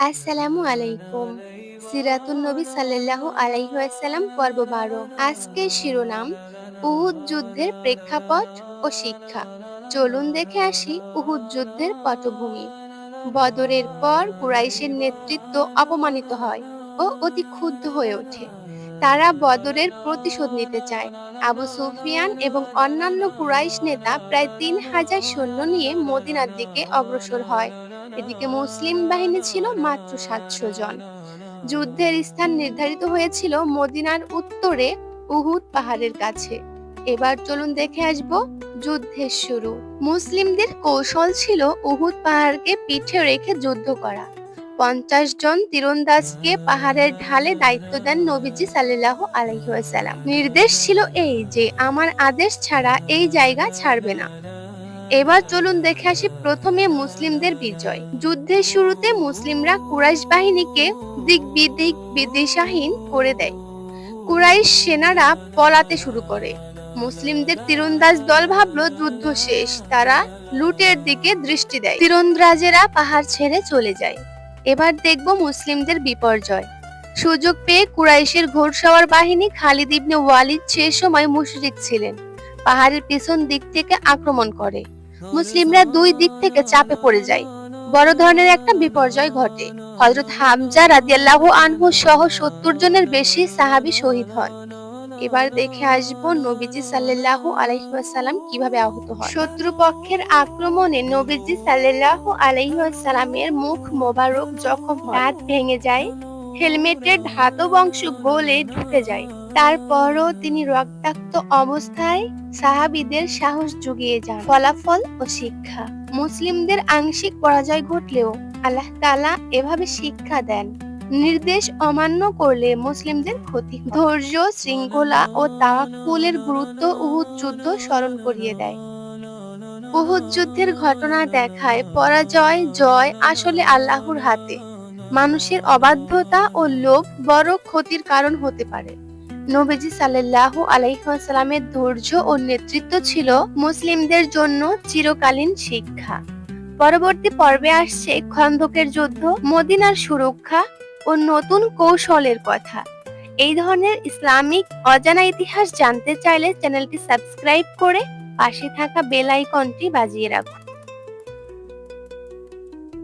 আসসালামু আলাইকুম। সিরাতুন নবী সাল্লাল্লাহু আলাইহি ওয়াসাল্লাম পর্ব বারো। আজকের শিরোনাম, উহুদ যুদ্ধের প্রেক্ষাপট ও শিক্ষা। চলুন দেখে আসি উহুদ যুদ্ধের পটভূমি। বদরের পর কুরাইশের নেতৃত্ব অপমানিত হয় ও অতি ক্ষুব্ধ হয়ে ওঠে। তারা বদরের প্রতিশোধ নিতে চায়। আবু সুফিয়ান এবং অন্যান্য কুরাইশ নেতা প্রায় তিন হাজার সৈন্য নিয়ে মদিনার দিকে অগ্রসর হয়। এদিকে মুসলিম বাহিনী ছিল মাত্র সাতশো জন। যুদ্ধের স্থান নির্ধারিত হয়েছিল মদিনার উত্তরে উহুদ পাহাড়ের কাছে। এবার চলুন দেখে আসব যুদ্ধের শুরু। মুসলিমদের কৌশল ছিল উহুদ পাহাড়কে পিঠে রেখে যুদ্ধ করা। পঞ্চাশ জন তীরন্দাজকে পাহাড়ের ঢালে দায়িত্ব দেন নবীজি সাল্লাহ আলহিহাসাল্লাম নির্দেশ ছিল এই যে, আমার আদেশ ছাড়া এই জায়গা ছাড়বে না। এবার চলুন দেখে আসি প্রথমে মুসলিমদের বিজয়। যুদ্ধের শুরুতে মুসলিমরা কুরাইশ বাহিনীকে দিক বিদিক বিদিশাহীন করে দেয়। কুরাইশ সেনারা পলাতে শুরু করে। মুসলিমদের তীরন্দাজ দল ভাবলো যুদ্ধ শেষ, তারা লুটের দিকে দৃষ্টি দেয়। তীরন্দাজেরা পাহাড় ছেড়ে চলে যায়। এবার দেখব মুসলিমদের বিপর্যয়। সুযোগ পেয়ে কুরাইশের ঘোড়সাওয়ার বাহিনী খালিদ ইবনে ওয়ালিদ সে সময় মুশরিক ছিলেন। পাহাড়ের পিছন দিক থেকে আক্রমণ করে। মুসলিমরা দুই দিক থেকে চাপে পড়ে যায়। বড় ধরনের একটা বিপর্যয় ঘটে। হযরত হামজা রাদিয়াল্লাহু আনহু সহ সত্তর জনের বেশি সাহাবী শহীদ হন। এবার দেখে আসব নবীজি সাল্লাল্লাহু আলাইহি কীভাবে আহত হন। শত্রুপক্ষের আক্রমণে নবীজি সাল্লাল্লাহু আলাইহি মুখ মোবারক জখম হাত ভেঙে যায় হেলমেটের ধাতব অংশ গলে ঢুকে যায়। তারপরও তিনি রক্তাক্ত অবস্থায় সাহাবিদের সাহস জুগিয়ে যান। ফলাফল ও শিক্ষা। মুসলিমদের আংশিক পরাজয় ঘটলেও আল্লাহ তালা এভাবে শিক্ষা দেন। নির্দেশ অমান্য করলে মুসলিমদের ক্ষতি ধৈর্য, শৃঙ্খলা ও তাওয়াক্কুলের গুরুত্ব উহুদ যুদ্ধ স্মরণ করিয়ে দেয়। উহুদ যুদ্ধের ঘটনা দেখায় পরাজয়, জয় আসলে আল্লাহর হাতে। মানুষের অবাধ্যতা ও লোভ বড় ক্ষতির কারণ হতে পারে। নবীজি সাল্লাল্লাহু আলাইহি ওয়াসাল্লামের ধৈর্য ও নেতৃত্ব ছিল মুসলিমদের জন্য চিরকালীন শিক্ষা। পরবর্তী পর্বে আসছে খন্দকের যুদ্ধ, মদিনার সুরক্ষা ও নতুন কৌশলের কথা। এই ধরনের ইসলামিক অজানা ইতিহাস জানতে চাইলে চ্যানেলটি সাবস্ক্রাইব করে পাশে থাকা বেল আইকনটি বাজিয়ে রাখুন।